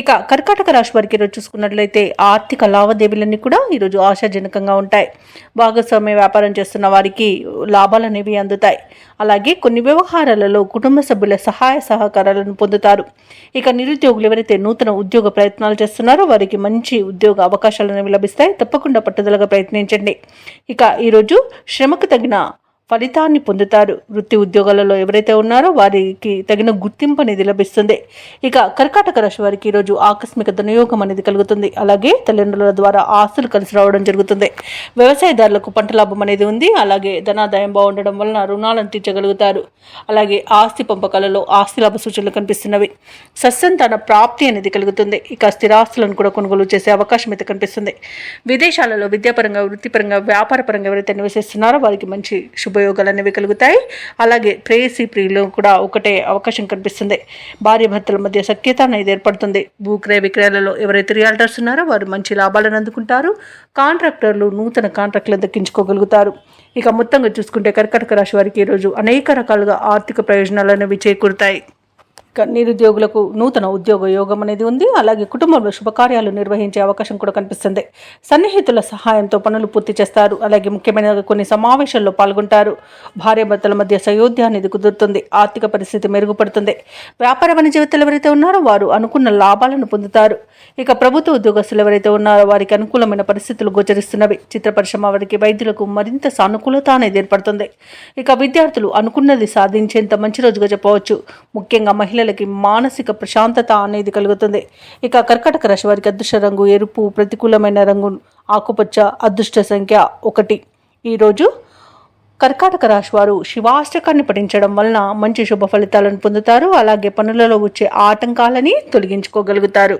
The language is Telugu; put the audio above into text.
ఇక కర్కాటక రాశి వారికి ఈరోజు చూసుకున్నట్లయితే ఆర్థిక లావాదేవీలన్నీ కూడా ఈరోజు ఆశాజనకంగా ఉంటాయి. భాగస్వామ్య వ్యాపారం చేస్తున్న వారికి లాభాలు అనేవి అందుతాయి. అలాగే కొన్ని వ్యవహారాలలో కుటుంబ సభ్యుల సహాయ సహకారాలను పొందుతారు. ఇక నిరుద్యోగులు ఎవరైతే నూతన ఉద్యోగ ప్రయత్నాలు చేస్తున్నారో వారికి మంచి ఉద్యోగ అవకాశాలు అనేవి లభిస్తాయి. తప్పకుండా పట్టుదలగా ప్రయత్నించండి. ఇక ఈరోజు శ్రమకు తగిన ఫలితాన్ని పొందుతారు. వృత్తి ఉద్యోగాలలో ఎవరైతే ఉన్నారో వారికి తగిన గుర్తింపు అనేది లభిస్తుంది. ఇక కర్కాటక రాశి వారికి ఈరోజు ఆకస్మిక ధనయోగం అనేది కలుగుతుంది. అలాగే తల్లిదండ్రుల ద్వారా ఆస్తులు కలిసి రావడం జరుగుతుంది. వ్యవసాయదారులకు పంట లాభం అనేది ఉంది. అలాగే ధనాదాయం బాగుండడం వలన రుణాలను తీర్చగలుగుతారు. అలాగే ఆస్తి పంపకాలలో ఆస్తి లాభ సూచనలు కనిపిస్తున్నవి. సస్యంతన ప్రాప్తి అనేది కలుగుతుంది. ఇక స్థిరాస్తులను కూడా కొనుగోలు చేసే అవకాశం అయితే కనిపిస్తుంది. విదేశాలలో విద్యాపరంగా వృత్తిపరంగా వ్యాపారపరంగా ఎవరైతే నివసిస్తున్నారో వారికి మంచి శుభయోగాలు అనేవి కలుగుతాయి. అలాగే ప్రేయసి ప్రియులు కూడా ఒకటే అవకాశం కనిపిస్తుంది. భార్య భర్తల మధ్య సఖ్యత అనేది ఏర్పడుతుంది. భూక్రయ విక్రయాలలో ఎవరైతే రియాల్టర్స్ ఉన్నారో వారు మంచి లాభాలను అందుకుంటారు. కాంట్రాక్టర్లు నూతన కాంట్రాక్టులను దక్కించుకోగలుగుతారు. ఇక మొత్తంగా చూసుకుంటే కర్కటక రాశి వారికి ఈరోజు అనేక రకాలుగా ఆర్థిక ప్రయోజనాలు అనేవి చేకూరుతాయి. నిరుద్యోగులకు నూతన ఉద్యోగ యోగం అనేది ఉంది. అలాగే కుటుంబంలో శుభకార్యాలు నిర్వహించే అవకాశం కూడా కనిపిస్తుంది. సన్నిహితుల సహాయంతో పనులు పూర్తి చేస్తారు. అలాగే ముఖ్యమైన కొన్ని సమావేశాల్లో పాల్గొంటారు. భార్యాభర్తల మధ్య సయోధ్య అనేది కుదురుతుంది. ఆర్థిక పరిస్థితి మెరుగుపడుతుంది. వ్యాపార వాణిజ్యవేత్తలు ఎవరైతే ఉన్నారో వారు అనుకున్న లాభాలను పొందుతారు. ఇక ప్రభుత్వ ఉద్యోగస్తులు ఎవరైతే ఉన్నారో వారికి అనుకూలమైన పరిస్థితులు గోచరిస్తున్నవి. చిత్ర పరిశ్రమ వారికి వైద్యులకు మరింత సానుకూలత అనేది ఏర్పడుతుంది. ఇక విద్యార్థులు అనుకున్నది సాధించేంత మంచి రోజుగా చెప్పవచ్చు. ముఖ్యంగా మహిళలు పిల్లలకి మానసిక ప్రశాంతత అనేది కలుగుతుంది. ఇక కర్కటక రాశి వారికి అదృష్ట రంగు ఎరుపు ప్రతికూలమైన రంగు ఆకుపచ్చ అదృష్ట సంఖ్య ఒకటి. ఈరోజు కర్కాటక రాశి వారు శివాష్టకాన్ని పఠించడం వలన మంచి శుభ ఫలితాలను పొందుతారు. అలాగే పనులలో వచ్చే ఆటంకాలని తొలగించుకోగలుగుతారు.